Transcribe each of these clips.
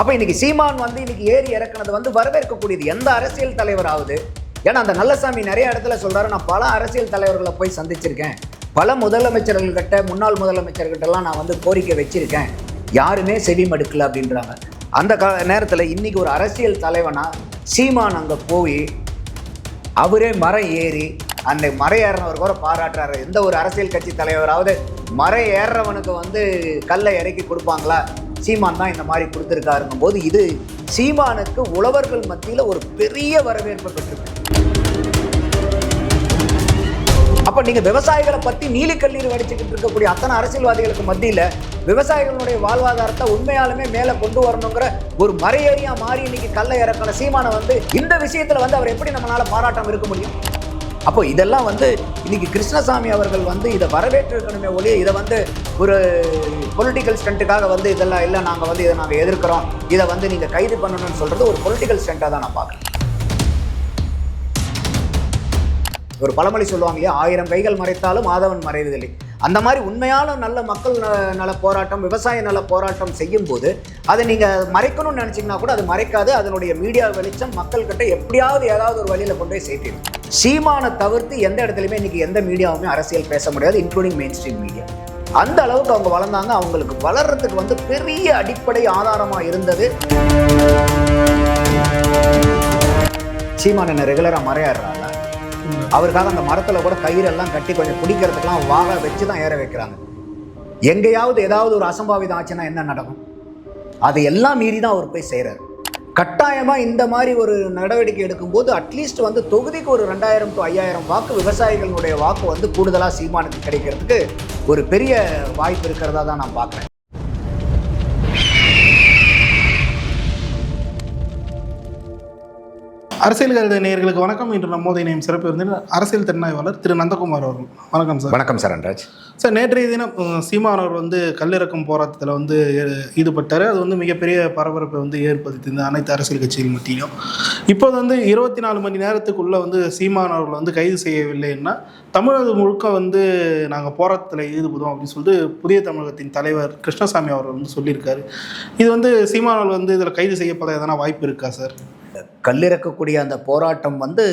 அப்போ இன்னைக்கு சீமான் வந்து இன்னைக்கு ஏறி இறக்குனது வந்து வரவேற்கக்கூடியது. எந்த அரசியல் தலைவராவது? ஏன்னா அந்த நல்லசாமி நிறைய இடத்துல சொல்கிறாரு நான் பல அரசியல் தலைவர்களை போய் சந்திச்சிருக்கேன். பல முதலமைச்சர்கள்கிட்ட முன்னாள் முதலமைச்சர்கிட்டலாம் நான் வந்து கோரிக்கை வச்சிருக்கேன். யாருமே செவி மடுக்கல அப்படின்றாங்க. அந்த கா நேரத்தில் இன்னைக்கு ஒரு அரசியல் தலைவனா சீமான் அங்கே போய் அவரே மரம் ஏறி அந்த மரம் ஏறினவர் கூட பாராட்டுறாரு. எந்த ஒரு அரசியல் கட்சி தலைவராவது மரம் ஏறுறவனுக்கு வந்து கல்லை இறக்கி கொடுப்பாங்களா? சீமான் தான் இந்த மாதிரி கொடுத்துருக்காருங்கும் போது இது சீமானுக்கு உழவர்கள் மத்தியில் ஒரு பெரிய வரவேற்பு பெற்றிருக்கு. அப்போ நீங்கள் விவசாயிகளை பற்றி நீலி கண்ணீர் வடிச்சுக்கிட்டு இருக்கக்கூடிய அத்தனை அரசியல்வாதிகளுக்கு மத்தியில் விவசாயிகளுடைய வாழ்வாதாரத்தை உண்மையாலுமே மேலே கொண்டு வரணுங்கிற ஒரு மறையேறியா மாறி இன்னைக்கு கல்லை இறக்கின சீமானை வந்து இந்த விஷயத்தில் வந்து அவர் எப்படி நம்மளால் பாராட்டம் இருக்க முடியும்? அப்போ இதெல்லாம் வந்து இன்னைக்கு கிருஷ்ணசாமி அவர்கள் வந்து இதை வரவேற்றிருக்கணுமே ஒழிய இதை வந்து ஒரு பொலிட்டிக்கல் ஸ்டண்ட்டுக்காக வந்து இதெல்லாம் இல்லை நாங்கள் வந்து இதை நாங்கள் எதிர்க்கிறோம். இதை வந்து நீங்கள் கைது பண்ணணும்னு சொல்கிறது ஒரு பொலிட்டிக்கல் ஸ்டண்ட்டாக தான் நான் பார்க்குறேன். ஒரு பழமொழி சொல்லுவாங்க இல்லையா? ஆயிரம் கைகள் மறைத்தாலும் மாதவன் மறைவதில்லை. அந்த மாதிரி உண்மையான நல்ல மக்கள் நல போராட்டம் விவசாய நல போராட்டம் செய்யும் போது அதை நீங்கள் மறைக்கணும்னு நினச்சிங்கன்னா கூட அது மறைக்காது. அதனுடைய மீடியா வெளிச்சம் மக்கள்கிட்ட எப்படியாவது ஏதாவது ஒரு வழியில் கொண்டு போய் சேர்த்திடும். சீமானை தவிர்த்து எந்த இடத்துலையுமே இன்னைக்கு எந்த மீடியாவுமே அரசியல் பேச முடியாது இன்க்ளூடிங் மெயின் ஸ்ட்ரீம் மீடியா அந்த அளவுக்கு அவங்க வளர்ந்தாங்க. அவங்களுக்கு வளர்றதுக்கு வந்து பெரிய அடிப்படை ஆதாரமாக இருந்தது. சீமான ரெகுலராக மறையாடுறாங்க. அவருக்காக அந்த மரத்தில் கூட கயிறெல்லாம் கட்டி கொஞ்சம் பிடிக்கிறதுக்கெல்லாம் வாழ வச்சு தான் ஏற வைக்கிறாங்க. எங்கேயாவது ஏதாவது ஒரு அசம்பாவிதம் ஆச்சுன்னா என்ன நடக்கும்? அது எல்லாம் மீறி தான் அவர் போய் செய்கிறார் கட்டாயமாக இந்த மாதிரி ஒரு நடவடிக்கை எடுக்கும்போது அட்லீஸ்ட் வந்து தொகுதிக்கு ஒரு ரெண்டாயிரம் டு ஐயாயிரம் வாக்கு விவசாயிகளுடைய வாக்கு வந்து கூடுதலாக சீமானுக்கு கிடைக்கிறதுக்கு ஒரு பெரிய வாய்ப்பு இருக்கிறதா தான் நான் பார்க்குறேன். அரசியல் கருத நேயர்களுக்கு வணக்கம். இன்று நம்மோதை நேம் சிறப்பு விருந்தினர் அரசியல் திறனாய்வாளர் திரு நந்தகுமார் அவர்கள். வணக்கம் சார். வணக்கம் சரண்ராஜ் சார் நேற்றைய தினம் சீமான் அவர் வந்து கல்லிறக்கும் போராட்டத்தில் வந்து ஈடுபட்டார். அது வந்து மிகப்பெரிய பரபரப்பை வந்து ஏற்படுத்தியிருந்தது அனைத்து அரசியல் கட்சிகள் மத்தியிலும். இப்போது வந்து இருபத்தி நாலு மணி நேரத்துக்குள்ளே வந்து சீமான் அவர்கள் வந்து கைது செய்யவில்லைன்னா தமிழகம் முழுக்க வந்து நாங்கள் போராட்டத்தில் ஈடுபடுவோம் அப்படின்னு சொல்லிட்டு புதிய தமிழகத்தின் தலைவர் கிருஷ்ணசாமி அவர் வந்து சொல்லியிருக்காரு. இது வந்து சீமான் அவர்கள் வந்து இதில் கைது செய்யப்பட எதனா வாய்ப்பு இருக்கா சார்? கல்லிறக்கக்கூடிய அந்த போராட்டம் வந்து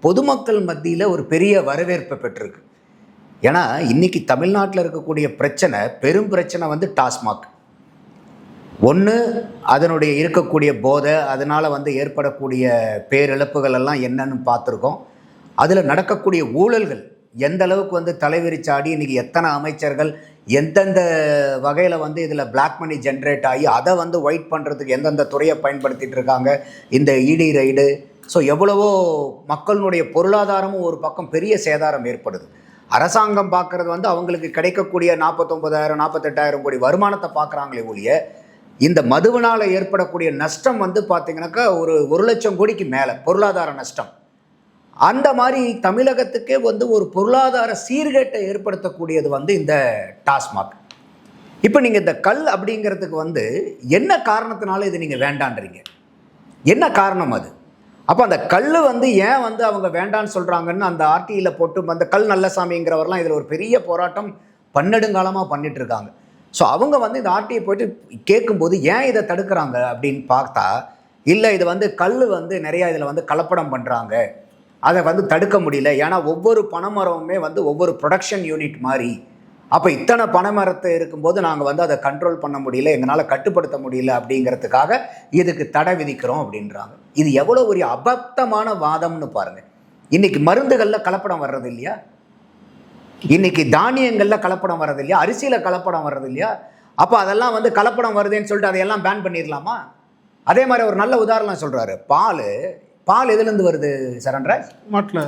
பொதுமக்கள் மத்தியில் ஒரு பெரிய வரவேற்பை பெற்றிருக்கு. ஏன்னா இன்றைக்கி தமிழ்நாட்டில் இருக்கக்கூடிய பிரச்சனை பெரும் பிரச்சனை வந்து டாஸ்மாக். ஒன்று அதனுடைய இருக்கக்கூடிய போதை அதனால் வந்து ஏற்படக்கூடிய பேரிழப்புகள் எல்லாம் என்னன்னு பார்த்துருக்கோம். அதில் நடக்கக்கூடிய ஊழல்கள் எந்த அளவுக்கு வந்து தலைவிரிச்சாடி இன்னைக்கு எத்தனை அமைச்சர்கள் எந்தெந்த வகையில் வந்து இதில் பிளாக் மணி ஜென்ரேட் ஆகி அதை வந்து ஒயிட் பண்ணுறதுக்கு எந்தெந்த துறையை பயன்படுத்திகிட்டு இருக்காங்க இந்த இடி ரைடு ஸோ எவ்வளவோ மக்களினுடைய பொருளாதாரமும் ஒரு பக்கம் பெரிய சேதாரம் ஏற்படுது. அரசாங்கம் பார்க்குறது வந்து அவங்களுக்கு கிடைக்கக்கூடிய நாற்பத்தொம்பதாயிரம் நாற்பத்தெட்டாயிரம் கோடி வருமானத்தை பார்க்குறாங்களே ஒழிய இந்த மதுவினால் ஏற்படக்கூடிய நஷ்டம் வந்து பார்த்திங்கனாக்கா ஒரு ஒரு லட்சம் கோடிக்கு மேலே பொருளாதார நஷ்டம். அந்த மாதிரி தமிழகத்துக்கே வந்து ஒரு பொருளாதார சீர்கேட்டை ஏற்படுத்தக்கூடியது வந்து இந்த டாஸ்மாக். இப்போ நீங்கள் இந்த கல் அப்படிங்கிறதுக்கு வந்து என்ன காரணத்தினால இது நீங்கள் வேண்டான்றீங்க? என்ன காரணம் அது? அப்போ அந்த கல் வந்து ஏன் வந்து அவங்க வேண்டான்னு சொல்கிறாங்கன்னு அந்த ஆர்டியில் போட்டு அந்த கல் நல்லசாமிங்கிறவரெலாம் இதில் ஒரு பெரிய போராட்டம் பன்னெடுங்காலமாக பண்ணிட்டு இருக்காங்க ஸோ அவங்க வந்து இந்த ஆர்டியை போயிட்டு கேட்கும்போது ஏன் இதை தடுக்கிறாங்க அப்படின்னு பார்த்தா இல்லை இது வந்து கல் வந்து நிறையா இதில் வந்து கலப்படம் பண்ணுறாங்க அதை வந்து தடுக்க முடியல. ஏன்னா ஒவ்வொரு பனைமரமுமே வந்து ஒவ்வொரு ப்ரொடக்ஷன் யூனிட் மாதிரி அப்போ இத்தனை பனைமரத்தை இருக்கும்போது நாங்கள் வந்து அதை கண்ட்ரோல் பண்ண முடியல. எங்களால் கட்டுப்படுத்த முடியல அப்படிங்கிறதுக்காக இதுக்கு தடை விதிக்கிறோம் அப்படின்றாங்க. இது எவ்வளோ ஒரு அபத்தமான வாதம்னு பாருங்கள் இன்றைக்கி மருந்துகளில் கலப்படம் வர்றது இல்லையா? இன்றைக்கி தானியங்களில் கலப்படம் வர்றது இல்லையா? அரிசியில் கலப்படம் வர்றது இல்லையா? அப்போ அதெல்லாம் வந்து கலப்படம் வருதுன்னு சொல்லிட்டு அதையெல்லாம் பேன் பண்ணிடலாமா அதே மாதிரி ஒரு நல்ல உதாரணம் சொல்கிறாரு பால் பால் எதுலேருந்து வருது சரண்ராஜ் மாட்டில்.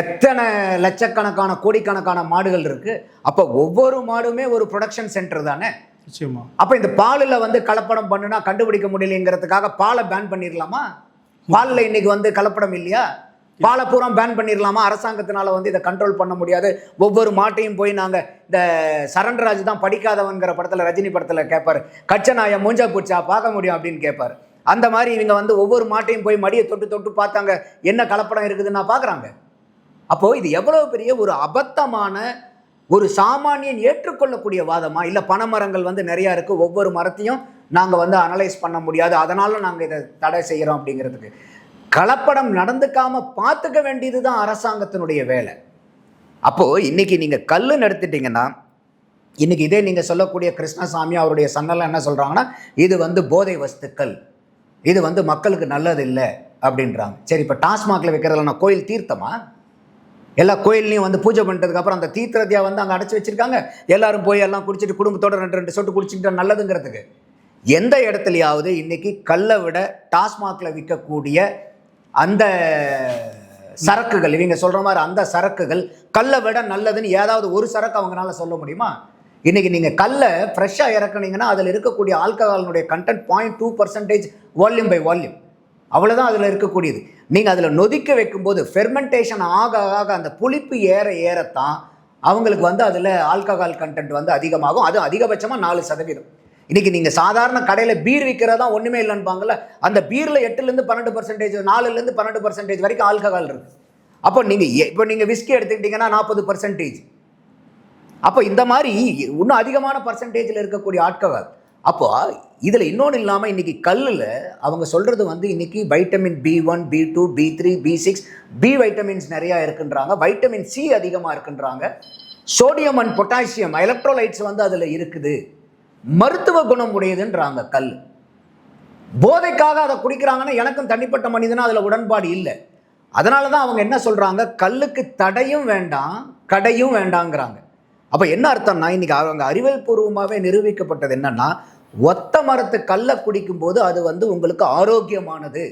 எத்தனை லட்சக்கணக்கான கோடிக்கணக்கான மாடுகள் இருக்கு. அப்போ ஒவ்வொரு மாடுமே ஒரு ப்ரொடக்ஷன் சென்டர் தானே? நிச்சயமா. அப்போ இந்த பாலில் வந்து கலப்படம் பண்ணுனா கண்டுபிடிக்க முடியலைங்கிறதுக்காக பாலை பேன் பண்ணிடலாமா பாலில் இன்னைக்கு வந்து கலப்படம் இல்லையா? பாலை பூரா பேன் பண்ணிடலாமா அரசாங்கத்தினால வந்து இதை கண்ட்ரோல் பண்ண முடியாது. ஒவ்வொரு மாட்டையும் போய் நாங்கள் இந்த சரண்ராஜ் தான் படிக்காதவங்கிற படத்தில் ரஜினி படத்தில் கேட்பாரு கச்சனாய மூஞ்சா பூச்சா பார்க்க முடியும் அப்படின்னு கேட்பாரு அந்த மாதிரி இவங்க வந்து ஒவ்வொரு மாட்டையும் போய் மடியை தொட்டு தொட்டு பார்த்தாங்க. என்ன கலப்படம் இருக்குதுன்னா பார்க்குறாங்க. அப்போது இது எவ்வளோ பெரிய ஒரு அபத்தமான ஒரு சாமானியன் ஏற்றுக்கொள்ளக்கூடிய வாதமா? இல்லை பனைமரங்கள் வந்து நிறையா இருக்குது ஒவ்வொரு மரத்தையும் நாங்கள் வந்து அனலைஸ் பண்ண முடியாது அதனால நாங்கள் இதை தடை செய்கிறோம் அப்படிங்கிறதுக்கு. கலப்படம் நடந்துக்காமல் பார்த்துக்க வேண்டியது தான் அரசாங்கத்தினுடைய வேலை. அப்போது இன்றைக்கி நீங்கள் கல்லுன்னு எடுத்துட்டிங்கன்னா இன்றைக்கி இதே நீங்கள் சொல்லக்கூடிய கிருஷ்ணசாமி அவருடைய சன்னெல்லாம் என்ன சொல்கிறாங்கன்னா இது வந்து போதை வஸ்துக்கள். இது வந்து மக்களுக்கு நல்லது இல்லை அப்படின்றாங்க. சரி இப்போ டாஸ்மாகில் வைக்கிறதுல நான் கோயில் தீர்த்தமா? எல்லா கோயில்லையும் வந்து பூஜை பண்ணுறதுக்கப்புறம் அந்த தீர்த்தத்தையா வந்து அங்கே அடைச்சி வச்சிருக்காங்க? எல்லாரும் போய் எல்லாம் குடிச்சிட்டு குடும்பத்தோட ரெண்டு ரெண்டு சொட்டு குடிச்சிக்கிட்டா நல்லதுங்கிறதுக்கு. எந்த இடத்துலையாவது இன்றைக்கி கல்லை விட டாஸ்மாகில் விற்கக்கூடிய அந்த சரக்குகள் இவங்க சொல்கிற மாதிரி அந்த சரக்குகள் கல்லை விட நல்லதுன்னு ஏதாவது ஒரு சரக்கு அவங்களால சொல்ல முடியுமா? இன்னைக்கு நீங்கள் கல்லை ஃப்ரெஷ்ஷாக இறக்குனீங்கன்னா அதில் இருக்கக்கூடிய ஆல்கஹாலினுடைய content point two percentage volume by volume அவ்வளோதான் அதில் இருக்கக்கூடியது. நீங்கள் அதில் நொதிக்க வைக்கும்போது ஃபெர்மெண்டேஷன் ஆக ஆக அந்த புளிப்பு ஏற ஏறத்தான் அவங்களுக்கு வந்து அதில் ஆல்கஹால் கண்டென்ட் வந்து அதிகமாகும். அது அதிகபட்சமாக நாலு சதவீதம். இன்றைக்கி நீங்கள் சாதாரண கடையில் பீர் விற்கிறதா ஒன்றுமே இல்லைன்பாங்கல்ல அந்த பீரில் எட்டுலேருந்து பன்னெண்டு பர்சன்டேஜ் நாலுலேருந்து பன்னெண்டு பர்சன்டேஜ் வரைக்கும் ஆல்கஹால் இருக்குது அப்போ நீங்கள் இப்போ நீங்கள் விஸ்கி எடுத்துக்கிட்டிங்கன்னா நாற்பது பர்சன்டேஜ் அப்போ இந்த மாதிரி இன்னும் அதிகமான பர்சன்டேஜில் இருக்கக்கூடிய ஆட்கள். அப்போ இதில் இன்னொன்று இல்லாமல் இன்றைக்கி கல்லில் அவங்க சொல்கிறது வந்து இன்றைக்கி vitamin B one B two B three B six B vitamins நிறையா இருக்குன்றாங்க. வைட்டமின் சி அதிகமாக இருக்குன்றாங்க. சோடியம் அண்ட் பொட்டாசியம் எலக்ட்ரோலைட்ஸ் வந்து அதில் இருக்குது. மருத்துவ குணம் உடையதுன்றாங்க கல். போதைக்காக அதை குடிக்கிறாங்கன்னா எனக்கும் தனிப்பட்ட மனிதனும் அதில் உடன்பாடு இல்லை. அதனால தான் அவங்க என்ன சொல்கிறாங்க கல்லுக்கு தடையும் வேண்டாம் கடையும் வேண்டாங்கிறாங்க. அப்போ என்ன அர்த்தம்னா இன்னைக்கு அவங்க அறிவியல் பூர்வமாகவே நிரூபிக்கப்பட்டது என்னன்னா ஒத்த மரத்து கல்லை குடிக்கும்போது அது வந்து உங்களுக்கு ஆரோக்கியமானது.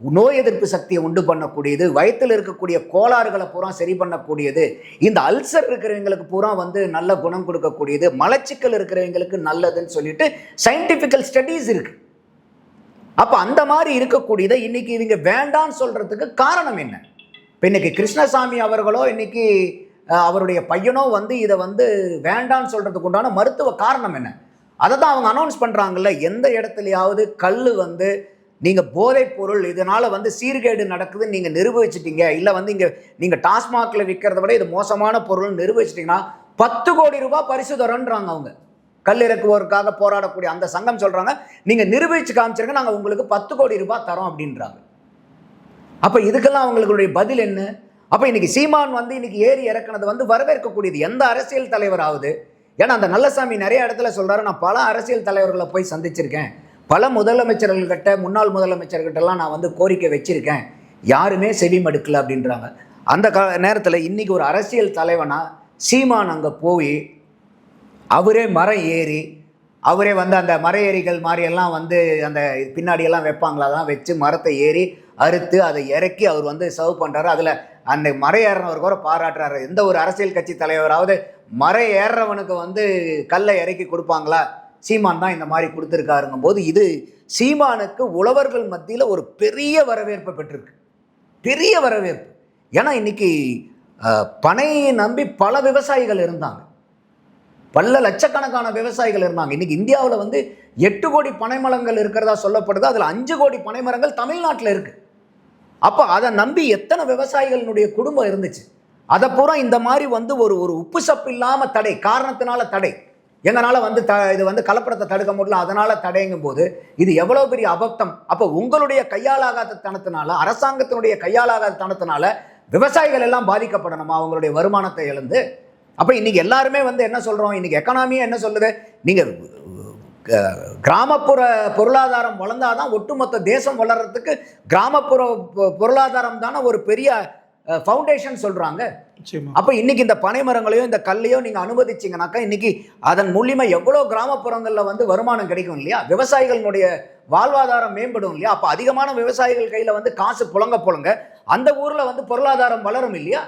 நோய் எதிர்ப்பு சக்தியை உண்டு பண்ணக்கூடியது வயிற்றில் இருக்கக்கூடிய கோளாறுகளை பூரா சரி பண்ணக்கூடியது. இந்த அல்சர் இருக்கிறவங்களுக்கு பூரா வந்து நல்ல குணம் கொடுக்கக்கூடியது. மலச்சிக்கல் இருக்கிறவங்களுக்கு நல்லதுன்னு சொல்லிட்டு சயின்டிஃபிக்கல் ஸ்டடீஸ் இருக்கு. அப்போ அந்த மாதிரி இருக்கக்கூடியதை இன்னைக்கு இவங்க வேண்டான்னு சொல்றதுக்கு காரணம் என்ன? இப்போ இன்னைக்கு கிருஷ்ணசாமி அவர்களோ இன்னைக்கு அவருடைய பையனோ வந்து இதை வந்து வேண்டான்னு சொல்கிறதுக்கு உண்டான மருத்துவ காரணம் என்ன? அதை தான் அவங்க அனௌன்ஸ் பண்ணுறாங்கல்ல எந்த இடத்துலையாவது கல் வந்து நீங்கள் போதைப் பொருள் இதனால் வந்து சீர்கேடு நடக்குதுன்னு நீங்கள் நிரூபிச்சிட்டீங்க இல்லை வந்து இங்கே நீங்கள் டாஸ்மாகில் விற்கிறத விட இது மோசமான பொருள்னு நிரூபிச்சிட்டிங்கன்னா பத்து கோடி ரூபாய் பரிசு தரோன்றாங்க அவங்க. கல் இறக்குவோருக்காக போராடக்கூடிய அந்த சங்கம் சொல்கிறாங்க நீங்கள் நிரூபித்து காமிச்சிருங்க நாங்கள் உங்களுக்கு பத்து கோடி ரூபாய் தரோம் அப்படின்றாங்க. அப்போ இதுக்கெல்லாம் அவங்களுடைய பதில் என்ன? அப்போ இன்னைக்கு சீமான் வந்து இன்னைக்கு ஏறி இறக்குனது வந்து வரவேற்கக்கூடியது. எந்த அரசியல் தலைவராவது? ஏன்னா அந்த நல்லசாமி நிறைய இடத்துல சொல்கிறாரு நான் பல அரசியல் தலைவர்களை போய் சந்திச்சிருக்கேன். பல முதலமைச்சர்கள்கிட்ட முன்னாள் முதலமைச்சர்கிட்டலாம் நான் வந்து கோரிக்கை வச்சுருக்கேன். யாருமே செவி மடுக்கலை அப்படின்றாங்க. அந்த கா நேரத்தில் இன்றைக்கி ஒரு அரசியல் தலைவனா சீமான் அங்கே போய் அவரே மரம் ஏறி அவரே வந்து அந்த மர ஏறிகள் மாதிரி எல்லாம் வந்து அந்த பின்னாடி எல்லாம் வைப்பாங்களா தான் வச்சு மரத்தை ஏறி அறுத்து அதை இறக்கி அவர் வந்து சர்வ் பண்ணுறாரு அதில் அந்த மறை ஏறினவர் கூட பாராட்டுறாரு. எந்த ஒரு அரசியல் கட்சி தலைவராவது மறை ஏறுறவனுக்கு வந்து கல்லை இறக்கி கொடுப்பாங்களா? சீமான் தான் இந்த மாதிரி கொடுத்துருக்காருங்கும் போது இது சீமானுக்கு உழவர்கள் மத்தியில் ஒரு பெரிய வரவேற்பை பெற்றிருக்கு. பெரிய வரவேற்பு. ஏன்னா இன்னைக்கு பனையை நம்பி பல விவசாயிகள் இருந்தாங்க. பல லட்சக்கணக்கான விவசாயிகள் இருந்தாங்க. இன்னைக்கு இந்தியாவில் வந்து எட்டு கோடி பனைமரங்கள் இருக்கிறதா சொல்லப்படுது. அதில் அஞ்சு கோடி பனைமரங்கள் தமிழ்நாட்டில் இருக்குது அப்போ அதை நம்பி எத்தனை விவசாயிகளினுடைய குடும்பம் இருந்துச்சு? அதை பூரா இந்த மாதிரி வந்து ஒரு ஒரு உப்பு சப்பு இல்லாமல் தடை காரணத்தினால தடை. எங்களால் வந்து த இது வந்து கலப்படத்தை தடுக்க முடியல அதனால் தடைங்கும் போது இது எவ்வளோ பெரிய அபத்தம். அப்போ உங்களுடைய கையாளாகாத தனத்தினால அரசாங்கத்தினுடைய கையாளாகாத தனத்தினால விவசாயிகள் எல்லாம் பாதிக்கப்படணுமா? அவங்களுடைய வருமானத்தை இழந்து. அப்போ இன்னைக்கு எல்லாருமே வந்து என்ன சொல்கிறோம் இன்னைக்கு எக்கனாமியே என்ன சொல்லுது? நீங்கள் கிராமப்புற பொருளாதாரம் வளர்ந்தாதான் ஒட்டுமொத்த தேசம் வளர்றதுக்கு கிராமப்புற பொருளாதாரம் தானே ஒரு பெரிய ஃபவுண்டேஷன் சொல்கிறாங்க அப்போ இன்னைக்கு இந்த பனை மரங்களையோ இந்த கல்லையோ நீங்கள் அனுமதிச்சிங்கனாக்கா இன்னைக்கு அதன் மூலியமா எவ்வளோ கிராமப்புறங்களில் வந்து வருமானம் கிடைக்கும் இல்லையா? விவசாயிகளினுடைய வாழ்வாதாரம் மேம்படும் இல்லையா? அப்போ அதிகமான விவசாயிகள் கையில் வந்து காசு புழங்க புழங்க அந்த ஊரில் வந்து பொருளாதாரம் வளரும் இல்லையா?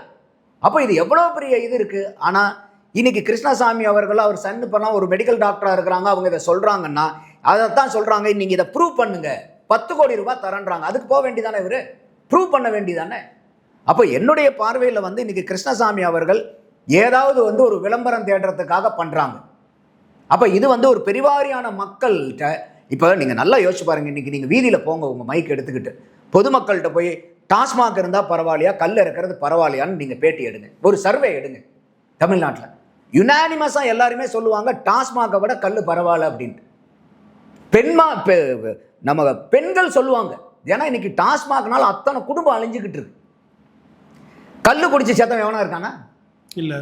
அப்போ இது எவ்வளோ பெரிய இது இருக்குது ஆனால் இன்னைக்கு கிருஷ்ணசாமி அவர்கள் அவர் சன்னு பண்ணால் ஒரு மெடிக்கல் டாக்டராக இருக்கிறாங்க அவங்க இதை சொல்கிறாங்கன்னா அதைத்தான் சொல்கிறாங்க நீங்கள் இதை ப்ரூவ் பண்ணுங்க. பத்து கோடி ரூபாய் தரேன்றாங்க. அதுக்கு போக வேண்டியதானே இவர்? ப்ரூவ் பண்ண வேண்டியதானே? அப்போ என்னுடைய பார்வையில் வந்து இன்னைக்கு கிருஷ்ணசாமி அவர்கள் ஏதாவது வந்து ஒரு விளம்பரம் தேடுறதுக்காக பண்ணுறாங்க அப்போ இது வந்து ஒரு பெரிவாரியான மக்கள்கிட்ட இப்போ நீங்கள் நல்லா யோசிச்சு பாருங்க இன்றைக்கி நீங்கள் வீதியில் போங்க உங்கள் மைக் எடுத்துக்கிட்டு. பொதுமக்கள்கிட்ட போய் டாஸ்மாக் இருந்தால் பரவாயில்லையா? கல் இருக்கிறது பரவாயில்லையான்னு நீங்கள் பேட்டி எடுங்க. ஒரு சர்வே எடுங்க. தமிழ்நாட்டில். யுனானிமஸாக எல்லாருமே சொல்லுவாங்க டாஸ்மாகை விட கல் பரவாயில்ல அப்படின்ட்டு. பெண்மா பெ- நம்ம பெண்கள் சொல்லுவாங்க ஏன்னா இன்னைக்கு டாஸ்மாக்னால அத்தனை குடும்பம் அழிஞ்சுக்கிட்டு இருக்கு. கல்லு குடிச்சு செத்தவன் எவனா இருக்கானா? இல்லை.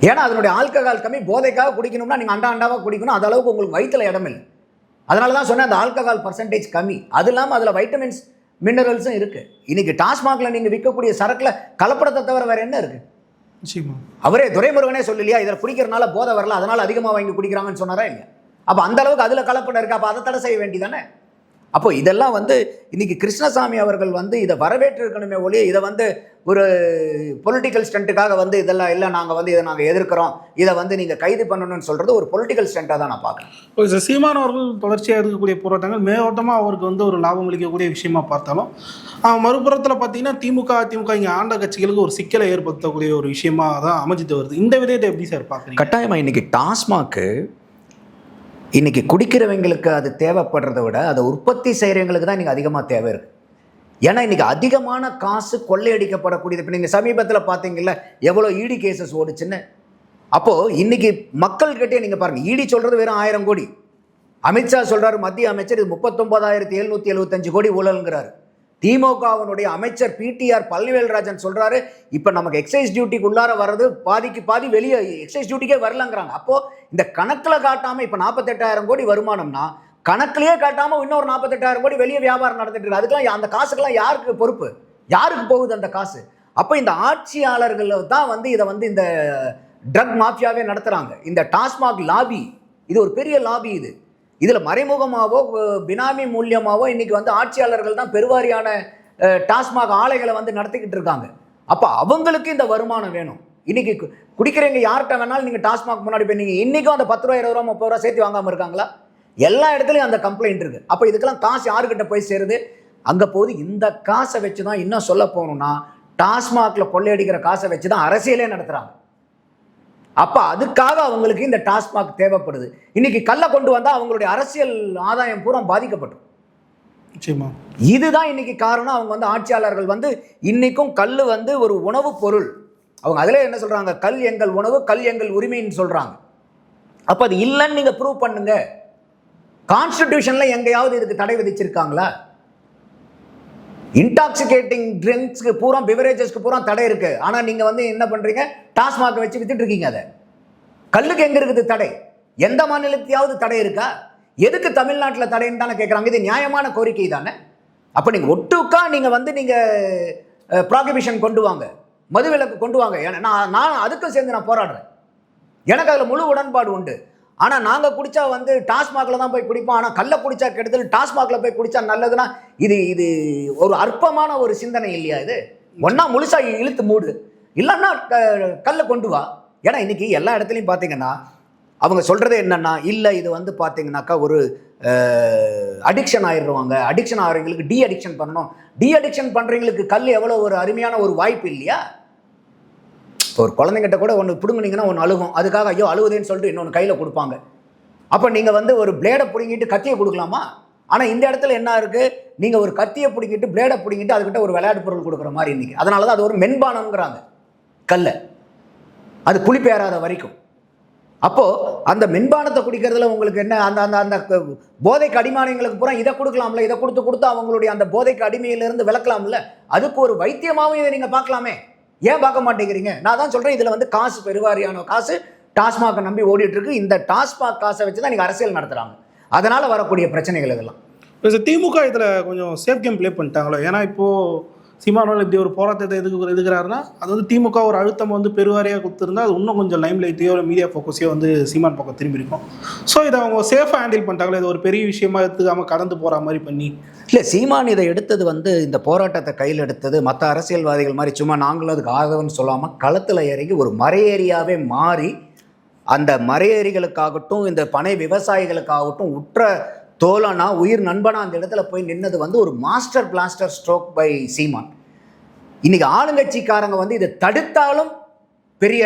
ஏன்னா அதனுடைய ஆல்கஹால் கம்மி போதைக்காக குடிக்கணும்னா நீங்கள் அண்டா அண்டாவாக குடிக்கணும் அது அளவுக்கு உங்களுக்கு வயிற்றுல இடம் இல்லை. அதனால தான் சொன்னேன் அந்த ஆல்கஹால் பர்சன்டேஜ் கம்மி. அது இல்லாமல் அதில் வைட்டமின்ஸ் மினரல்ஸும் இருக்குது இன்னைக்கு டாஸ்மாகில் நீங்கள் விற்கக்கூடிய சரக்கில் கலப்படத்தை தவிர வேறு என்ன இருக்குது அவரே துரைமுருகனே சொல்லலையா இதில் குடிக்கிறனால போதை வரல அதனால் அதிகமாக வாங்கி குடிக்கிறாங்கன்னு சொன்னாரா இல்லையா? அப்போ அந்த அளவுக்கு அதில் கலப்படம் இருக்குது அப்போ அதை தடை செய்ய வேண்டியதானே அப்போ இதெல்லாம் வந்து இன்னைக்கு கிருஷ்ணசாமி அவர்கள் வந்து இதை வரவேற்றிருக்கணுமே ஒழிய இதை வந்து ஒரு பொலிட்டிக்கல் ஸ்டண்ட்டுக்காக வந்து இதெல்லாம் இல்லை நாங்கள் வந்து இதை நாங்கள் எதிர்க்கிறோம். இதை வந்து நீங்கள் கைது பண்ணணும்னு சொல்கிறது ஒரு பொலிட்டிக்கல் ஸ்டண்ட்டாக தான் நான் பார்க்குறேன். சார் சீமான் அவர்கள் தொடர்ச்சியாக இருக்கக்கூடிய போராட்டங்கள் மேலோட்டமாக அவருக்கு வந்து ஒரு லாபம் அளிக்கக்கூடிய விஷயமா பார்த்தாலும் மறுபுறத்தில் பார்த்தீங்கன்னா திமுக அதிமுக இங்கே ஆண்ட கட்சிகளுக்கு ஒரு சிக்கலை ஏற்படுத்தக்கூடிய ஒரு விஷயமா தான் அமைஞ்சிட்டு வருது. இந்த விதத்தை எப்படி சார் பார்க்குறீங்க? கட்டாயமாக இன்னைக்கு டாஸ்மாக்கு இன்றைக்கி குடிக்கிறவங்களுக்கு அது தேவைப்படுறத விட அதை உற்பத்தி செய்கிறவங்களுக்கு தான் இன்றைக்கி அதிகமாக தேவை இருக்குது ஏன்னா இன்னைக்கு அதிகமான காசு கொள்ளையடிக்கப்படக்கூடியது. இப்போ நீங்கள் சமீபத்தில் பார்த்தீங்கல்ல எவ்வளோ இடி கேசஸ் ஓடுச்சுன்னு. அப்போது இன்னைக்கு மக்கள்கிட்டே நீங்கள் பாருங்கள் இடி சொல்கிறது வெறும் ஆயிரம் கோடி. அமித்ஷா சொல்கிறார் மத்திய அமைச்சர் இது முப்பத்தொன்பதாயிரத்தி எழுநூற்றி எழுபத்தஞ்சு கோடி ஊழலுங்கிறார். திமுகவினுடைய அமைச்சர் பிடிஆர் பழனிவேல்ராஜன் சொல்றாரு இப்போ நமக்கு எக்ஸைஸ் டியூட்டிக்கு உள்ளார வர்றது பாதிக்கு பாதி வெளியே எக்ஸைஸ் டியூட்டிக்கே வரலங்கிறாங்க. அப்போ இந்த கணக்கில் காட்டாம இப்போ நாற்பத்தெட்டாயிரம் கோடி வருமானம்னா கணக்கிலேயே காட்டாம இன்னொரு நாற்பத்தெட்டாயிரம் கோடி வெளியே வியாபாரம் நடந்துட்டு இருக்கு. அதுக்கெல்லாம் அந்த காசுக்கெல்லாம் யாருக்கு பொறுப்பு? யாருக்கு போகுது அந்த காசு? அப்போ இந்த ஆட்சியாளர்கள் தான் வந்து இதை வந்து இந்த ட்ரக் மாஃபியாவே நடத்துறாங்க. இந்த டாஸ்மாக் லாபி இது ஒரு பெரிய லாபி இது. இதில் மறைமுகமாகவோ பினாமி மூலியமாகவோ இன்னைக்கு வந்து ஆட்சியாளர்கள் தான் பெருவாரியான டாஸ்மாக் ஆலைகளை வந்து நடத்திக்கிட்டு இருக்காங்க. அப்போ அவங்களுக்கு இந்த வருமானம் வேணும். இன்னைக்கு குடிக்கிறவங்க யார்கிட்ட வேணாலும் நீங்கள் டாஸ்மாக் முன்னாடி போய் நீங்கள் இன்றைக்கும் அந்த பத்து ரூபா இருபது ரூபா முப்பது ரூபா சேர்த்து வாங்காமல் இருக்காங்களா? எல்லா இடத்துலையும் அந்த கம்ப்ளைண்ட் இருக்குது அப்போ இதுக்கெல்லாம் காசு யாருக்கிட்ட போய் சேருது? அங்கே போது இந்த காசை வச்சு தான் இன்னும் சொல்ல போகணும்னா டாஸ்மாகில் கொள்ளையடிக்கிற காசை வச்சு தான் அரசியலே நடத்துகிறாங்க அப்போ அதுக்காக அவங்களுக்கு இந்த டாஸ்மாக் தேவைப்படுது. இன்னைக்கு கல்லை கொண்டு வந்தால் அவங்களுடைய அரசியல் ஆதாயம் பூரா பாதிக்கப்படும் நிச்சயமா. இதுதான் இன்னைக்கு காரணம். அவங்க வந்து ஆட்சியாளர்கள் வந்து இன்னைக்கும் கல் வந்து ஒரு உணவுப் பொருள். அவங்க அதில் என்ன சொல்றாங்க? கல் எங்கள் உணவு கல் எங்கள் உரிமைன்னு சொல்றாங்க. அப்போ அது இல்லைன்னு நீங்க ப்ரூவ் பண்ணுங்க. கான்ஸ்டிடியூஷன்ல எங்கேயாவது இதுக்கு தடை விதிச்சிருக்காங்களா? இன்டாக்சிகேட்டிங் ட்ரிங்க்ஸ்க்கு பூரா பிவரேஜஸ்க்கு பூரா தடை இருக்கு. ஆனால் நீங்கள் வந்து என்ன பண்ணுறீங்க டாஸ்மாக வச்சு வித்துட்டு இருக்கீங்க அதை. கல்லுக்கு எங்கே இருக்குது தடை? எந்த மாநிலத்தையாவது தடை இருக்கா? எதுக்கு தமிழ்நாட்டில் தடைன்னு தானே கேட்குறாங்க இது நியாயமான கோரிக்கை தானே? அப்போ நீங்கள் ஒட்டுக்கா நீங்கள் வந்து நீங்கள் ப்ராகிபிஷன் கொண்டு வாங்க. மதுவிலக்கு கொண்டு வாங்க. ஏன்னா நான் நான் அதுக்கும் சேர்ந்து நான் போராடுறேன். எனக்கு அதில் முழு உடன்பாடு உண்டு. ஆனால் நாங்கள் குடித்தா வந்து டாஸ்மாகில் தான் போய் குடிப்போம். ஆனால் கல்லை குடித்தா கெடுதல் டாஸ்மாகில் போய் குடித்தா நல்லதுன்னா இது இது ஒரு அற்பமான ஒரு சிந்தனை இல்லையா இது? ஒன்றா முழுசாக இழுத்து மூடு. இல்லைன்னா க- கல்லை கொண்டு வா. ஏன்னா இன்றைக்கி எல்லா இடத்துலையும் பார்த்தீங்கன்னா அவங்க சொல்கிறது என்னென்னா இல்லை இது வந்து பார்த்தீங்கன்னாக்கா ஒரு அடிக்ஷன் ஆயிடுவாங்க. அடிக்ஷன் ஆகிறவங்களுக்கு டி அடிக்ஷன் பண்ணணும். டி அடிக்ஷன் பண்ணுறவங்களுக்கு கல் எவ்வளோ ஒரு அருமையான ஒரு வாய்ப்பு இல்லையா? இப்போ ஒரு குழந்தைங்கிட்ட கூட ஒன்று பிடுங்குனீங்கன்னா ஒன்று அழுகும். அதுக்காக ஐயோ அழுகுதேன்னு சொல்லிட்டு இன்னொன்று கையில் கொடுப்பாங்க. அப்போ நீங்கள் வந்து ஒரு பிளேடை பிடுங்கிட்டு கத்தியை கொடுக்கலாமா? ஆனால் இந்த இடத்துல என்ன இருக்குது நீங்கள் ஒரு கத்தியை பிடுங்கிட்டு பிளேடை பிடுங்கிட்டு அதுக்கிட்ட ஒரு விளையாட்டு பொருள் கொடுக்குற மாதிரி இன்றைக்கி அதனால தான் அது ஒரு மென்பானங்கிறாங்க கல்லை. அது புளிப்பேறாத வரைக்கும். அப்போது அந்த மென்பானத்தை குடிக்கிறதுல உங்களுக்கு என்ன? அந்த அந்த அந்த போதைக்கு அடிமானங்களுக்கு பூரா இதை கொடுக்கலாம்ல? இதை கொடுத்து கொடுத்து அவங்களுடைய அந்த போதைக்கு அடிமையிலிருந்து விளக்கலாம்ல? அதுக்கு ஒரு வைத்தியமாகவும் இதை நீங்கள் பார்க்கலாமே. ஏன் பார்க்க மாட்டேங்கிறீங்க? நான் தான் சொல்கிறேன் இதில் வந்து காசு பெருவாரியான காசு டாஸ்மாகை நம்பி ஓடிட்டுருக்கு இந்த டாஸ்மாக் காசை வச்சு தான் நீங்கள் அரசியல் நடத்துகிறாங்க அதனால் வரக்கூடிய பிரச்சனைகள் இதெல்லாம். இப்போ திமுக இதில் கொஞ்சம் சேஃப் கேம் ப்ளே பண்ணிட்டாங்களோ? ஏன்னா இப்போது சீமானோட இப்படி ஒரு போராட்டத்தை எதுக்கு எதுக்குறாருன்னா அது வந்து திமுக ஒரு அழுத்தம் வந்து பெருவாரியாக கொடுத்துருந்தா அது இன்னும் கொஞ்சம் லைம் லைட்டையோ ஒரு மீடியா ஃபோக்கஸையோ வந்து சீமான் பக்கம் திரும்பி இருக்கும். ஸோ இதை அவங்க சேஃபாக ஹேண்டில் பண்ணிட்டாங்களே இது ஒரு பெரிய விஷயமா எடுத்துக்காம கடந்து போகிற மாதிரி பண்ணி. இல்லை சீமான் இதை எடுத்தது வந்து இந்த போராட்டத்தை கையில் எடுத்தது மற்ற அரசியல்வாதிகள் மாதிரி சும்மா நாங்களும் அதுக்கு ஆதவன்னு சொல்லாமல் களத்தில் இறங்கி ஒரு மறையேறியாவே மாறி அந்த மறையேறிகளுக்காகட்டும் இந்த பனை விவசாயிகளுக்காகட்டும் உற்ற தோழனா உயிர் நண்பனா அந்த இடத்துல போய் நின்னது வந்து ஒரு master blaster stroke by Seeman. இன்னைக்கு ஆளுங்கட்சிக்காரங்க வந்து இதை தடுத்தாலும் பெரிய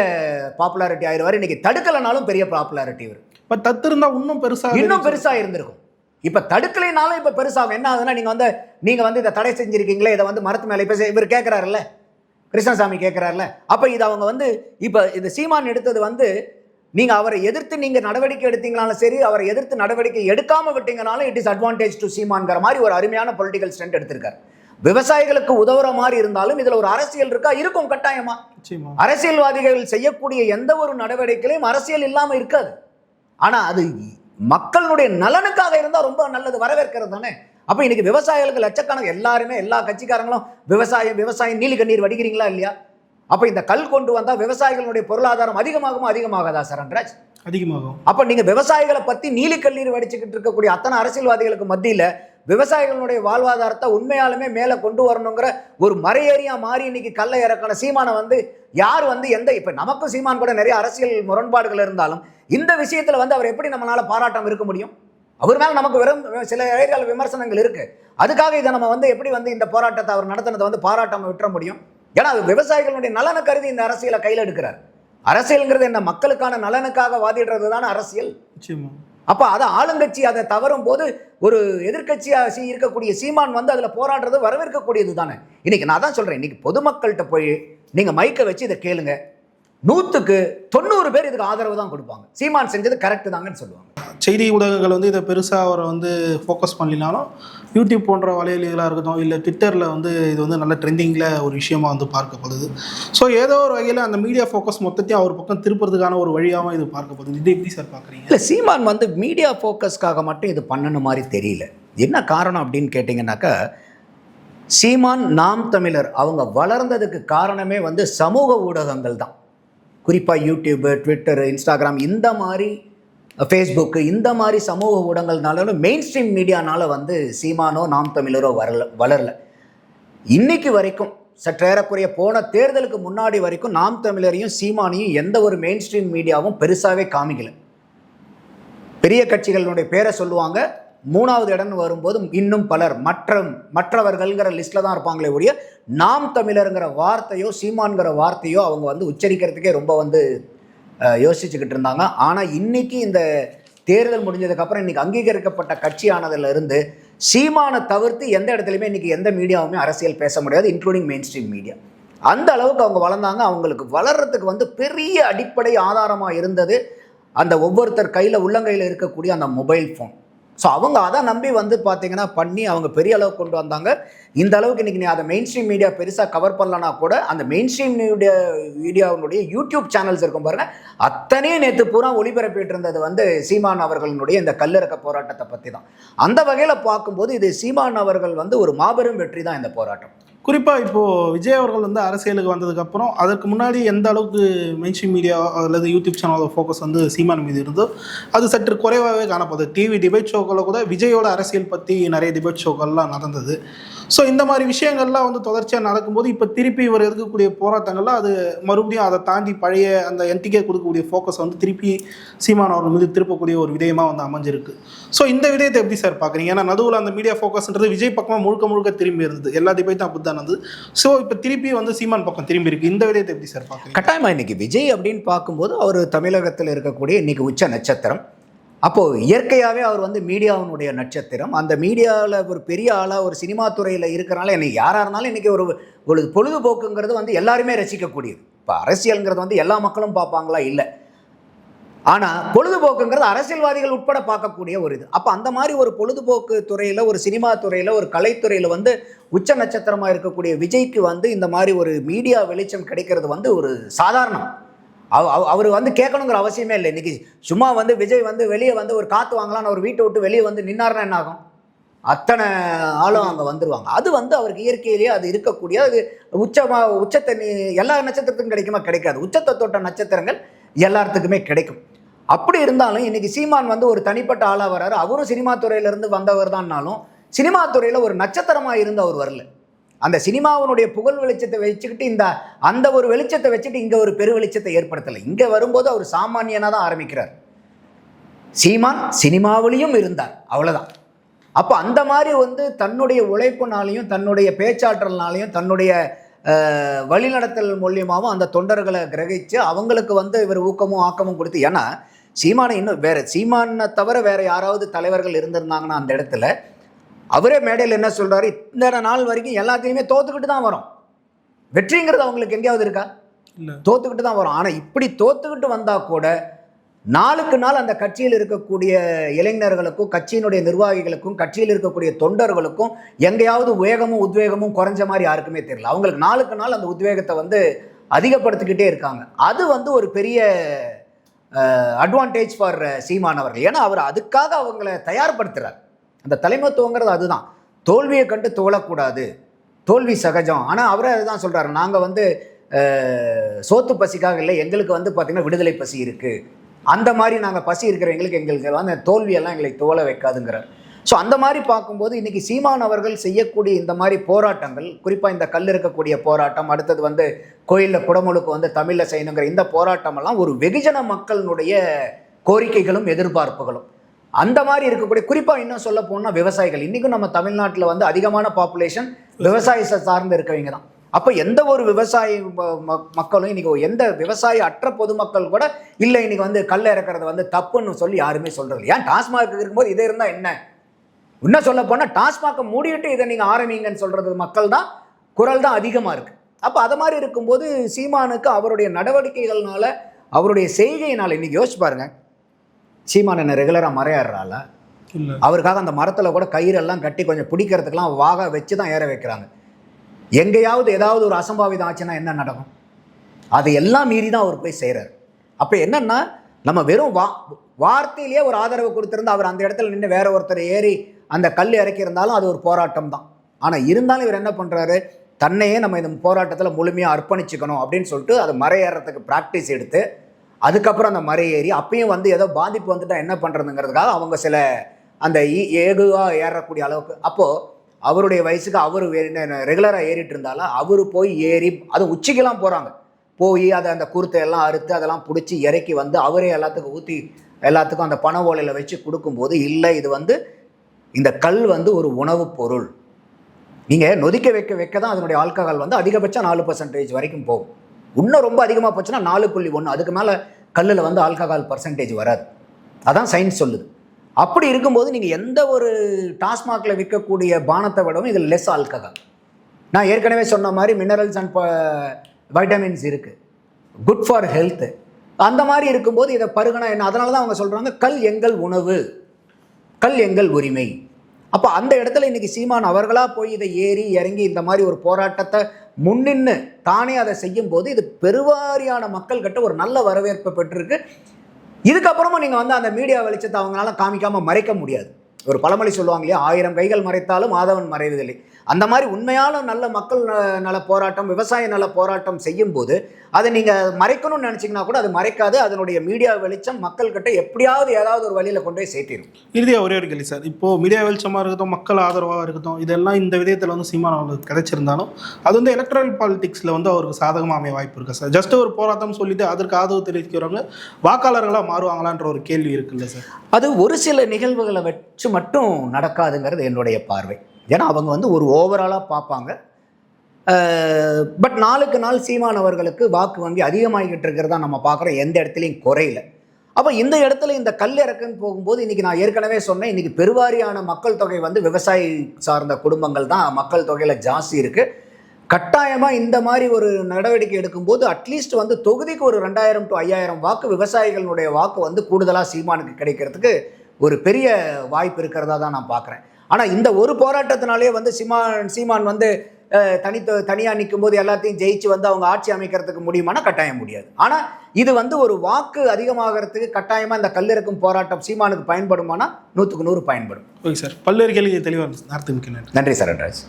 பாப்புலாரிட்டி ஆயிடுவார் இன்னைக்கு தடுக்கலைனாலும் பெரிய பாப்புலாரிட்டி வரும் இப்போ தத்து இருந்தால் இன்னும் பெருசாக இன்னும் பெருசா இருந்திருக்கும். இப்ப தடுக்கலைனாலும் இப்ப பெருசாகும் என்ன ஆகுதுன்னா நீங்க வந்து நீங்க வந்து இதை தடை செஞ்சிருக்கீங்களே இதை வந்து மரத்து மேல இப்ப இவர் கேட்கிறாருல்ல கிருஷ்ணசாமி கேட்கிறாருல அப்ப இது அவங்க வந்து இப்ப இந்த சீமான் எடுத்தது வந்து நீங்க அவரை எதிர்த்து நீங்க நடவடிக்கை எடுத்தீங்கனாலும் சரி அவரை எதிர்த்து நடவடிக்கை எடுக்காம விட்டீங்கனாலும் இட் இஸ் அட்வான்டேஜ் டு சீமான்ங்கிற மாதிரி ஒரு அருமையான பொலிட்டிக்கல் ஸ்டெண்ட் எடுத்திருக்காரு. விவசாயிகளுக்கு உதவுற மாதிரி இருந்தாலும் இதுல ஒரு அரசியல் இருக்கா? இருக்கும் கட்டாயமா. அரசியல்வாதிகள் செய்யக்கூடிய எந்த ஒரு நடவடிக்கையிலும் அரசியல் இல்லாம இருக்காது. ஆனா அது மக்களுடைய நலனுக்காக இருந்தா ரொம்ப நல்லது வரவேற்கிறது தானே. அப்ப இன்னைக்கு விவசாயிகளுக்கு லட்சக்கணக்கு எல்லாருமே எல்லா கட்சிக்காரங்களும் விவசாயம் விவசாயம் நீலி கண்ணீர் வடிக்கிறீங்களா இல்லையா? அப்ப இந்த கல் கொண்டு வந்தா விவசாயிகளுடைய பொருளாதாரம் அதிகமாகுமா அதிகமாகாதா சரண்ராஜ் அதிகமாகும். அப்ப நீங்க விவசாயிகளை பத்தி நீலி கண்ணீர் வடிச்சுக்கிட்டு இருக்கக்கூடிய அத்தனை அரசியல்வாதிகளுக்கு மத்தியில விவசாயிகளுடைய வாழ்வாதாரத்தை உண்மையாலுமே மேல கொண்டு வரணுங்கிற ஒரு மறையேறியா மாறி இன்னைக்கு கல்லை இறக்கின சீமானை வந்து யார் வந்து எந்த இப்ப நமக்கும் சீமான் கூட நிறைய அரசியல் முரண்பாடுகள் இருந்தாலும் இந்த விஷயத்துல வந்து அவர் எப்படி நம்மளால பாராட்டம் இருக்க முடியும்? அவர் மேல நமக்கு வெறும் சில ஏரியால விமர்சனங்கள் இருக்கு. அதுக்காக இதை நம்ம வந்து எப்படி வந்து இந்த போராட்டத்தை அவர் நடத்தினதை வந்து பாராட்டாம விட்டுற முடியும்? ஏன்னா அது விவசாயிகளுடைய நலனை கருதி இந்த அரசியலை கையில் எடுக்கிறார். அரசியல்ங்கிறது என்ன? மக்களுக்கான நலனுக்காக வாதிடுறது தானே அரசியல் அப்ப அதை ஆளுங்கட்சி அதை தவறும் போது ஒரு எதிர்க்கட்சியா சி- இருக்கக்கூடிய சீமான் வந்து அதுல போராடுறது வரவேற்கக்கூடியது தானே? இன்னைக்கு நான் தான் சொல்றேன். இன்னைக்கு பொதுமக்கள்கிட்ட போய் நீங்க மைக்கை வச்சு இதை கேளுங்க. நூத்துக்கு தொண்ணூறு பேர் இதுக்கு ஆதரவு தான் கொடுப்பாங்க. சீமான் செஞ்சது கரெக்ட் தாங்கன்னு சொல்லுவாங்க. செய்தி ஊடகங்கள் வந்து இதை பெருசாக அவரை வந்து ஃபோக்கஸ் பண்ணலினாலும் யூடியூப் போன்ற வலையொலிகளாக இருக்கட்டும் இல்லை ட்விட்டரில் வந்து இது வந்து நல்ல ட்ரெண்டிங்கில் ஒரு விஷயமா வந்து பார்க்கப்படுது. ஸோ ஏதோ ஒரு வகையில் அந்த மீடியா ஃபோக்கஸ் மொத்தத்தையும் அவர் பக்கம் திருப்புறதுக்கான ஒரு வழியாகவும் இது பார்க்கப்படுது. இது எப்படி சார் பார்க்குறீங்க? இல்லை சீமான் வந்து மீடியா ஃபோக்கஸ்க்காக மட்டும் இது பண்ணணும் மாதிரி தெரியல. என்ன காரணம் அப்படின்னு கேட்டிங்கனாக்கா சீமான் நாம் தமிழர் அவங்க வளர்ந்ததுக்கு காரணமே வந்து சமூக ஊடகங்கள் தான். குறிப்பாக யூடியூப்பு ட்விட்டரு இன்ஸ்டாகிராம் இந்த மாதிரி ஃபேஸ்புக்கு இந்த மாதிரி சமூக ஊடகங்கள்னாலும் மெயின் ஸ்ட்ரீம் மீடியானால வந்து சீமானோ நாம் தமிழரோ வரல வளரல. இன்னைக்கு வரைக்கும் சற்றேறக்குறைய போன தேர்தலுக்கு முன்னாடி வரைக்கும் நாம் தமிழரையும் சீமானையும் எந்த ஒரு மெயின் ஸ்ட்ரீம் மீடியாவும் பெருசாகவே காமிக்கல. பெரிய கட்சிகளுடைய பேரை சொல்லுவாங்க. மூணாவது இடம்னு வரும்போது இன்னும் பலர் மற்ற மற்றவர்கள்ங்கிற லிஸ்ட்ல தான் இருப்பாங்களே ஒழிய நாம் தமிழருங்கிற வார்த்தையோ சீமான்கிற வார்த்தையோ அவங்க வந்து உச்சரிக்கிறதுக்கே ரொம்ப வந்து யோசிச்சுக்கிட்டு இருந்தாங்க. ஆனால் இன்னைக்கு இந்த தேர்தல் முடிஞ்சதுக்கப்புறம் இன்னைக்கு அங்கீகரிக்கப்பட்ட கட்சியானதுலேருந்து சீமானை தவிர்த்து எந்த இடத்துலையுமே இன்னைக்கு எந்த மீடியாவுமே அரசியல் பேச முடியாது இன்க்ளூடிங் மெயின் ஸ்ட்ரீம் மீடியா அந்த அளவுக்கு அவங்க வளர்ந்தாங்க. அவங்களுக்கு வளர்றதுக்கு வந்து பெரிய அடிப்படை ஆதாரமாக இருந்தது அந்த ஒவ்வொருத்தர் கையில் உள்ளங்கையில் இருக்கக்கூடிய அந்த மொபைல் ஃபோன் ஸோ அவங்க அதை நம்பி வந்து பார்த்தீங்கன்னா பண்ணி அவங்க பெரிய அளவுக்கு கொண்டு வந்தாங்க. இந்த அளவுக்கு இன்றைக்கி நீ அதை மெயின் ஸ்ட்ரீம் மீடியா பெருசாக கவர் பண்ணலனா கூட அந்த மெயின் ஸ்ட்ரீம் மீடியா மீடியாவுடைய யூடியூப் சேனல்ஸ் இருக்கும் பாருங்கள் அத்தனையும் நேற்று பூரா ஒளிபரப்பிட்டு இருந்தது வந்து சீமான் அவர்களுடைய இந்த கல்லிறக்க போராட்டத்தை பற்றி தான் அந்த வகையில் பார்க்கும்போது இது சீமான் அவர்கள் வந்து ஒரு மாபெரும் வெற்றி தான் இந்த போராட்டம். குறிப்பாக இப்போது விஜய் அவர்கள் வந்து அரசியலுக்கு வந்ததுக்கப்புறம் அதற்கு முன்னாடி எந்த அளவுக்கு மென்ஷன் மீடியா அல்லது யூடியூப் சேனலோட ஃபோக்கஸ் வந்து சீமான் மீது இருந்தோ அது சற்று குறைவாகவே காணப்படுது டிவி டிபேட் ஷோக்களில் கூட விஜயோட அரசியல் பற்றி நிறைய டிபேட் ஷோக்கள்லாம் நடந்தது. ஸோ இந்த மாதிரி விஷயங்கள்லாம் வந்து தொடர்ச்சியாக நடக்கும்போது இப்போ திருப்பி இவர் இருக்கக்கூடிய போராட்டங்கள்லாம் அது மறுபடியும் அதை தாண்டி பழைய அந்த என்டிகே கொடுக்கக்கூடிய ஃபோக்கஸ் வந்து திருப்பி சீமான் அவர்கள் மீது திருப்பக்கூடிய ஒரு விடயமாக வந்து அமைஞ்சிருக்கு. ஸோ இந்த விடயத்தை எப்படி சார் பார்க்குறீங்க ஏன்னா நடுவில் அந்த மீடியா ஃபோக்கஸ்ன்றது விஜய் பக்கமாக முழுக்க முழுக்க திரும்பி இருந்தது. எல்லா டிபேட்டும் அப்படி தான் நடந்தது ஸோ இப்போ திருப்பி வந்து சீமான் பக்கம் திரும்பி இருக்கு. இந்த விதத்தை எப்படி சார் பார்க்குறீங்க கட்டாயமாக இன்னைக்கு விஜய் அப்படின்னு பார்க்கும்போது அவர் தமிழகத்தில் இருக்கக்கூடிய இன்னைக்கு உச்ச நட்சத்திரம். அப்போது இயற்கையாகவே அவர் வந்து மீடியாவினுடைய நட்சத்திரம். அந்த மீடியாவில் ஒரு பெரிய ஆளாக ஒரு சினிமா துறையில் இருக்கிறனால என்னை யாராக இருந்தாலும் இன்றைக்கி ஒரு ஒரு பொழுதுபோக்குங்கிறது வந்து எல்லாருமே ரசிக்கக்கூடியது. இப்போ அரசியலுங்கிறது வந்து எல்லா மக்களும் பார்ப்பாங்களா? இல்லை. ஆனால் பொழுதுபோக்குங்கிறது அரசியல்வாதிகள் உட்பட பார்க்கக்கூடிய ஒரு இது. அப்போ அந்த மாதிரி ஒரு பொழுதுபோக்கு துறையில் ஒரு சினிமா துறையில் ஒரு கலைத்துறையில் வந்து உச்ச நட்சத்திரமாக இருக்கக்கூடிய விஜய்க்கு வந்து இந்த மாதிரி ஒரு மீடியா வெளிச்சம் கிடைக்கிறது வந்து ஒரு சாதாரணம். அவ- அவ- அவர் வந்து கேட்கணுங்கிற அவசியமே இல்லை. இன்றைக்கி சும்மா வந்து விஜய் வந்து வெளியே வந்து ஒரு காற்று வாங்கலாம்னு அவர் வீட்டை விட்டு வெளியே வந்து நின்னார்னா என்ன ஆகும்? அத்தனை ஆளும் அங்கே வந்துடுவாங்க அது வந்து அவருக்கு இயற்கையிலேயே அது இருக்கக்கூடிய அது உச்சமாக உச்சத்தை நீ- எல்லா நட்சத்திரத்துக்கும் கிடைக்குமா? கிடைக்காது. உச்சத்தை தொட்ட நட்சத்திரங்கள் எல்லாத்துக்குமே கிடைக்கும். அப்படி இருந்தாலும் இன்னைக்கு சீமான் வந்து ஒரு தனிப்பட்ட ஆளாக வர்றாரு அவரும் சினிமா துறையிலேருந்து வந்தவர் தான்னாலும் சினிமா துறையில் ஒரு நட்சத்திரமாக இருந்து அவர் வரல. அந்த சினிமாவினுடைய புகழ் வெளிச்சத்தை வச்சுக்கிட்டு இந்த அந்த ஒரு வெளிச்சத்தை வச்சுட்டு இங்கே ஒரு பெரு வெளிச்சத்தை ஏற்படுத்தலை. இங்கே வரும்போது அவர் சாமானியனாக தான் ஆரம்பிக்கிறார். சீமான் சினிமாவிலையும் இருந்தார். அவ்வளோதான் அப்போ அந்த மாதிரி வந்து தன்னுடைய உழைப்புனாலையும் தன்னுடைய பேச்சாற்றல்னாலையும் தன்னுடைய வழிநடத்தல் மூலியமாகவும் அந்த தொண்டர்களை கிரகிச்சு அவங்களுக்கு வந்து இவர் ஊக்கமும் ஆக்கமும் கொடுத்து ஏன்னா சீமானை இன்னும் வேற சீமானை தவிர வேற யாராவது தலைவர்கள் இருந்திருந்தாங்கன்னா அந்த இடத்துல அவரே மேடையில் என்ன சொல்றாரு? இந்த நாள் வரைக்கும் எல்லாத்தையுமே தோத்துக்கிட்டு தான் வரோம். வெற்றிங்கிறது அவங்களுக்கு எங்கேயாவது இருக்கா? தோத்துக்கிட்டு தான் வரும். ஆனால் இப்படி தோத்துக்கிட்டு வந்தால் கூட நாளுக்கு நாள் அந்த கட்சியில் இருக்கக்கூடிய இளைஞர்களுக்கும் கட்சியினுடைய நிர்வாகிகளுக்கும் கட்சியில் இருக்கக்கூடிய தொண்டர்களுக்கும் எங்கேயாவது வேகமும் உத்வேகமும் குறைஞ்ச மாதிரி யாருக்குமே தெரியல. அவங்களுக்கு நாளுக்கு நாள் அந்த உத்வேகத்தை வந்து அதிகப்படுத்திக்கிட்டே இருக்காங்க. அது வந்து ஒரு பெரிய அட்வான்டேஜ் ஃபார் சீமான் அவர்கள். ஏன்னா அவர் அதுக்காக அவங்கள தயார்படுத்துகிறார் அந்த தலைமைத்துவங்கிறது அதுதான். தோல்வியை கண்டு தோழக்கூடாது தோல்வி சகஜம். ஆனால் அவரே அதுதான் சொல்கிறாரு நாங்கள் வந்து சோத்து பசிக்காக இல்லை. எங்களுக்கு வந்து பார்த்திங்கன்னா விடுதலை பசி இருக்குது அந்த மாதிரி நாங்கள் பசி இருக்கிற எங்களுக்கு எங்களுக்கு தோல்வியெல்லாம் எங்களை தோல வைக்காதுங்கிறார். ஸோ அந்த மாதிரி பார்க்கும்போது இன்னைக்கு சீமான் அவர்கள் செய்யக்கூடிய இந்த மாதிரி போராட்டங்கள் குறிப்பாக இந்த கல் இருக்கக்கூடிய போராட்டம் அடுத்தது வந்து கோயிலில் குடமுழுக்கு வந்து தமிழில் செய்யணுங்கிற இந்த போராட்டமெல்லாம் ஒரு வெகுஜன மக்களினுடைய கோரிக்கைகளும் எதிர்பார்ப்புகளும். அந்த மாதிரி இருக்கக்கூடிய குறிப்பாக இன்னும் சொல்ல போனால் விவசாயிகள். இன்றைக்கும் நம்ம தமிழ்நாட்டில் வந்து அதிகமான பாப்புலேஷன் விவசாயத்தை சார்ந்து இருக்கவங்க தான். அப்போ எந்த ஒரு விவசாயி மக்களும் இன்னைக்கு எந்த விவசாய அற்ற பொதுமக்கள் கூட இல்லை இன்னைக்கு வந்து கல் இறக்குறது வந்து தப்புன்னு சொல்லி யாருமே சொல்றது இல்ல. ஏன் டாஸ்மாக் இருக்கும்போது இதே இருந்தால் என்ன? இன்னும் சொல்ல போனால் டாஸ்மாகை மூடிட்டு இதை நீங்கள் ஆரம்பிங்கன்னு சொல்றது மக்கள் தான் குரல் தான் அதிகமாக இருக்கு. அப்போ அது மாதிரி இருக்கும்போது சீமானுக்கு அவருடைய நடவடிக்கைகள்னால அவருடைய செய்கையினால இன்னைக்கு யோசிச்சு பாருங்க. சீமான் என்ன ரெகுலராக மறையாடுறால இல்லை. அவருக்காக அந்த மரத்தில் கூட கயிறெல்லாம் கட்டி கொஞ்சம் பிடிக்கிறதுக்கெல்லாம் வாக வச்சு தான் ஏற வைக்கிறாங்க. எங்கேயாவது ஏதாவது ஒரு அசம்பாவிதம் ஆச்சுன்னா என்ன நடக்கும்? அது எல்லாம் மீறி தான் அவர் போய் செய்கிறார் அப்போ என்னென்னா நம்ம வெறும் வா வார்த்தையிலேயே ஒரு ஆதரவு கொடுத்துருந்து அவர் அந்த இடத்துல நின்று வேற ஒருத்தர் ஏறி அந்த கல் இறக்கியிருந்தாலும் அது ஒரு போராட்டம் தான். ஆனால் இருந்தாலும் இவர் என்ன பண்ணுறாரு தன்னையே நம்ம இந்த போராட்டத்தில் முழுமையாக அர்ப்பணிச்சுக்கணும் அப்படின்னு சொல்லிட்டு அது மறையேறதுக்கு ப்ராக்டிஸ் எடுத்து அதுக்கப்புறம் அந்த மறை ஏறி அப்பயும் வந்து ஏதோ பாதிப்பு வந்துட்டால் என்ன பண்ணுறதுங்கிறதுக்காக அவங்க சில அந்த ஏகுவாக ஏறக்கூடிய அளவுக்கு. அப்போது அவருடைய வயசுக்கு அவர் ரெகுலராக ஏறிட்டு இருந்தாலும் அவர் போய் ஏறி அது உச்சிக்கெல்லாம் போகிறாங்க போய் அதை அந்த குருத்தை எல்லாம் அறுத்து அதெல்லாம் பிடிச்சி இறக்கி வந்து அவரே எல்லாத்துக்கும் ஊற்றி எல்லாத்துக்கும் அந்த பண ஓலையில் வச்சு கொடுக்கும்போது இல்லை இது வந்து இந்த கல் வந்து ஒரு உணவுப் பொருள். நீங்கள் நொதிக்க வைக்க வைக்க தான் அதனுடைய ஆல்கஹால் வந்து அதிகபட்சம் நாலு பர்சன்டேஜ் வரைக்கும் போகும். இன்னும் ரொம்ப அதிகமாக போச்சுன்னா நாலு புள்ளி ஒன்று அதுக்கு மேலே கல்லில் வந்து ஆல்கஹால் பர்சன்டேஜ் வராது. அதான் சயின்ஸ் சொல்லுது. அப்படி இருக்கும்போது நீங்கள் எந்த ஒரு டாஸ்மாகில் விற்கக்கூடிய பானத்தை விடவும் இதில் லெஸ் ஆல்கஹால் நான் ஏற்கனவே சொன்ன மாதிரி மினரல்ஸ் அண்ட் வைட்டமின்ஸ் இருக்குது குட் ஃபார் ஹெல்த்து அந்த மாதிரி இருக்கும்போது இதை பருகனா என்ன? அதனால தான் அவங்க சொல்கிறாங்க கல் எங்கள் உணவு. கல் எங்கள் உரிமை. அப்போ அந்த இடத்துல இன்றைக்கி சீமான் அவர்களாக போய் இதை ஏறி இறங்கி இந்த மாதிரி ஒரு போராட்டத்தை முன்னின்று தானே அதை செய்யும்போது இது பெருவாரியான மக்கள்கிட்ட ஒரு நல்ல வரவேற்பை பெற்றிருக்கு. இதுக்கப்புறமும் நீங்கள் வந்து அந்த மீடியா வெளிச்சத்தை அவங்களால காமிக்காமல் மறைக்க முடியாது. ஒரு பழமொழி சொல்லுவாங்க இல்லையா? ஆயிரம் கைகள் மறைத்தாலும் மாதவன் மறைவதில்லை. அந்த மாதிரி உண்மையான நல்ல மக்கள் நல போராட்டம் விவசாய நல போராட்டம் செய்யும்போது அதை நீங்கள் மறைக்கணும்னு நினச்சிங்கன்னா கூட அது மறைக்காது. அதனுடைய மீடியா வெளிச்சம் மக்கள்கிட்ட எப்படியாவது ஏதாவது ஒரு வழியில் கொண்டு போய் சேர்த்திடும் இறுதியாக ஒரே ஒரு கேள்வி சார். இப்போ மீடியா வெளிச்சமாக இருக்கட்டும் மக்கள் ஆதரவாக இருக்கட்டும் இதெல்லாம் இந்த விதயத்தில் வந்து சீமான் அவர்களுக்கு கிடைச்சிருந்தாலும் அது வந்து எலக்ட்ரல் பாலிடிக்ஸில் வந்து அவருக்கு சாதகமாக அமைய வாய்ப்பு இருக்கா சார்? ஜஸ்ட் ஒரு போராட்டம் சொல்லிட்டு அதற்கு ஆதரவு தெரிவிக்கிறவங்க வாக்காளர்களாக மாறுவாங்களான்ற ஒரு கேள்வி இருக்குல்ல சார். அது ஒரு சில நிகழ்வுகளை வச்சு மட்டும் நடக்காதுங்கிறது என்னுடைய பார்வை. ஏன்னா அவங்க வந்து ஒரு ஓவராலாக பார்ப்பாங்க. பட் நாளுக்கு நாள் சீமான் அவர்களுக்கு வாக்கு வங்கி அதிகமாகிக்கிட்டு இருக்கிறதா நம்ம பார்க்குறோம். எந்த இடத்துலையும் குறையில. அப்போ இந்த இடத்துல இந்த கல் இறக்குன்னு போகும்போது இன்றைக்கி நான் ஏற்கனவே சொன்னேன் இன்றைக்கி பெருவாரியான மக்கள் தொகை வந்து விவசாயி சார்ந்த குடும்பங்கள் தான் மக்கள் தொகையில் ஜாஸ்தி இருக்குது கட்டாயமாக இந்த மாதிரி ஒரு நடவடிக்கை எடுக்கும்போது அட்லீஸ்ட் வந்து தொகுதிக்கு ஒரு ரெண்டாயிரம் டு ஐயாயிரம் வாக்கு விவசாயிகளுடைய வாக்கு வந்து கூடுதலாக சீமானுக்கு கிடைக்கிறதுக்கு ஒரு பெரிய வாய்ப்பு இருக்கிறதா தான் நான் பார்க்குறேன். ஆனால் இந்த ஒரு போராட்டத்தினாலே வந்து சீமான் சீமான் வந்து அஹ், தனி தனியாக நிற்கும் போது எல்லாத்தையும் ஜெயிச்சு வந்து அவங்க ஆட்சி அமைக்கிறதுக்கு முடியுமானா கட்டாயம் முடியாது. ஆனால் இது வந்து ஒரு வாக்கு அதிகமாகிறதுக்கு கட்டாயமாக இந்த கல்லிறக்கும் போராட்டம் சீமானுக்கு பயன்படுமானா நூற்றுக்கு நூறு பயன்படும். Okay sir. பல்வேறு கேள்வி தெளிவாக மிக்க நன்றி. நன்றி சரண்ராஜ்